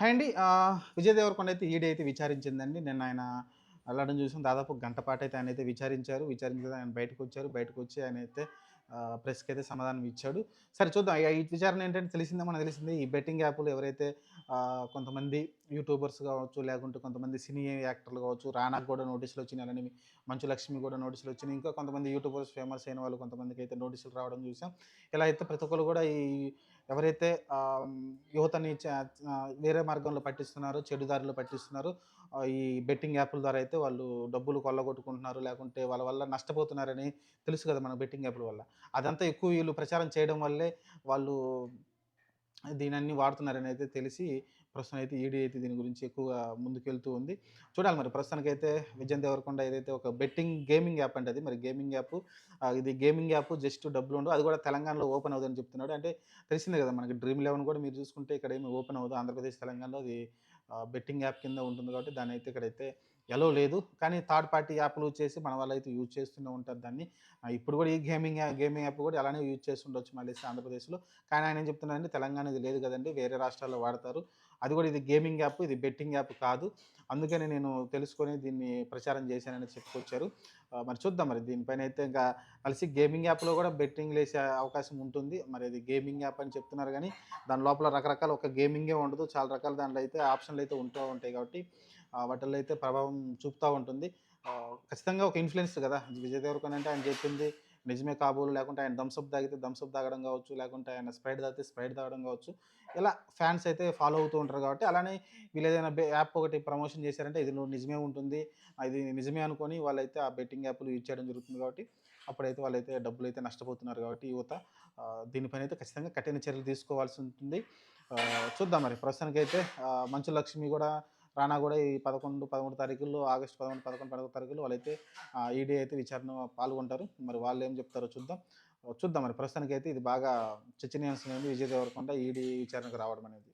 Hi అండి. విజయ్ దేవరకొండ అయితే ED అయితే విచారించిందండి. నేను ఆయన వెళ్ళడం చూసాం. దాదాపు గంట పాటు అయితే ఆయన అయితే విచారించారు. విచారించిన ఆయన బయటకు వచ్చారు. బయటకు వచ్చి ఆయన అయితే ప్రెస్కి అయితే సమాధానం ఇచ్చాడు. సరే చూద్దాం. ఈ విచారణ ఏంటంటే తెలిసిందే? మనకు తెలిసింది ఈ బెట్టింగ్ యాప్లు ఎవరైతే కొంతమంది యూట్యూబర్స్ కావచ్చు లేకుంటే కొంతమంది సినీ యాక్టర్లు కావచ్చు రానాకు కూడా నోటీసులు వచ్చినాయి అలానే మంచు లక్ష్మి కూడా నోటీసులు వచ్చినాయి. ఇంకా కొంతమంది యూట్యూబర్స్ ఫేమస్ అయిన వాళ్ళు కొంతమందికి అయితే నోటీసులు రావడం చూసాం. ఇలా అయితే ప్రతి ఒక్కరు కూడా ఈ ఎవరైతే యువతని వేరే మార్గంలో పట్టిస్తున్నారో చెడుదారిలో పట్టిస్తున్నారో ఈ బెట్టింగ్ యాప్ల ద్వారా అయితే వాళ్ళు డబ్బులు కొల్లగొట్టుకుంటున్నారు లేకుంటే వాళ్ళ వల్ల నష్టపోతున్నారని తెలుసు కదా మన బెట్టింగ్ యాప్ల వల్ల. అదంతా ఎక్కువ వీళ్ళు ప్రచారం చేయడం వల్లే వాళ్ళు దీనన్ని వాడుతున్నారని అయితే తెలిసి ప్రస్తుతం అయితే ఈడీ అయితే దీని గురించి ఎక్కువగా ముందుకెళ్తూ ఉంది. చూడాలి మరి ప్రస్తుతానికైతే విజయ్ దేవరకొండ ఏదైతే ఒక బెట్టింగ్ గేమింగ్ యాప్ అంటే అది మరి గేమింగ్ యాప్ ఇది గేమింగ్ యాప్ జస్ట్ డబ్బులు ఉండవు. అది కూడా తెలంగాణలో ఓపెన్ అవుదని చెప్తున్నాడు. అంటే తెలిసిందే కదా మనకి డ్రీమ్ లెవెన్ కూడా మీరు చూసుకుంటే ఇక్కడ ఏమి ఓపెన్ అవ్వదు. ఆంధ్రప్రదేశ్ తెలంగాణలో అది బెట్టింగ్ యాప్ కింద ఉంటుంది కాబట్టి దాని అయితే ఇక్కడైతే ఎలో లేదు. కానీ థర్డ్ పార్టీ యాప్లు చేసి మన వాళ్ళు అయితే యూజ్ చేస్తూనే ఉంటారు దాన్ని. ఇప్పుడు కూడా ఈ గేమింగ్ గేమింగ్ యాప్ కూడా అలానే యూజ్ చేస్తుండొచ్చు మళ్ళీ ఆంధ్రప్రదేశ్లో. కానీ ఆయన ఏం చెప్తున్నారంటే తెలంగాణ ఇది లేదు కదండి వేరే రాష్ట్రాల్లో వాడతారు. అది కూడా ఇది గేమింగ్ యాప్ ఇది బెట్టింగ్ యాప్ కాదు. అందుకని నేను తెలుసుకొని దీన్ని ప్రచారం చేశానని చెప్పుకొచ్చారు. మరి చూద్దాం మరి దీనిపైన అయితే ఇంకా కలిసి గేమింగ్ యాప్లో కూడా బెట్టింగ్ వేసే అవకాశం ఉంటుంది. మరి ఇది గేమింగ్ యాప్ అని చెప్తున్నారు కానీ దాని లోపల రకరకాల ఒక గేమింగే ఉండదు. చాలా రకాల దాంట్లో అయితే ఆప్షన్లు అయితే ఉంటూ ఉంటాయి కాబట్టి వాటిల్లో అయితే ప్రభావం చూపుతూ ఉంటుంది. ఖచ్చితంగా ఒక ఇన్ఫ్లుయెన్స్ కదా. విజయ్ దేవరకొండ అంటే ఆయన చెప్పింది నిజమే కాబోలు లేకుంటే ఆయన థమ్స్అప్ తాగితే థమ్స్అప్ తాగడం కావచ్చు లేకుంటే ఆయన స్ప్రైడ్ తాగితే స్ప్రైడ్ తాగడం కావచ్చు. ఇలా ఫ్యాన్స్ అయితే ఫాలో అవుతూ ఉంటారు కాబట్టి అలానే వీళ్ళు ఏదైనా యాప్ ఒకటి ప్రమోషన్ చేశారంటే ఇది నువ్వు నిజమే ఉంటుంది. ఇది నిజమే అనుకొని వాళ్ళైతే ఆ బెట్టింగ్ యాప్లు యూజ్ చేయడం జరుగుతుంది కాబట్టి అప్పుడైతే వాళ్ళైతే డబ్బులు అయితే నష్టపోతున్నారు కాబట్టి యువత దీనిపైన అయితే ఖచ్చితంగా కఠిన చర్యలు తీసుకోవాల్సి ఉంటుంది. చూద్దాం మరి ప్రస్తుతానికైతే మంచు లక్ష్మి కూడా రానా కూడా ఈ పదకొండు పదమూడు తారీఖుల్లో ఆగస్టు పదకొండు పదకొండు పదకొండు తారీఖుల్లో వాళ్ళైతే ఈడీ అయితే విచారణ పాల్గొంటారు. మరి వాళ్ళు ఏం చెప్తారో చూద్దాం. చూద్దాం మరి. ప్రస్తుతానికైతే ఇది బాగా చర్చనీయాంశమైంది విజయ్ దేవరకొండ ఈడీ విచారణకు రావడం అనేది.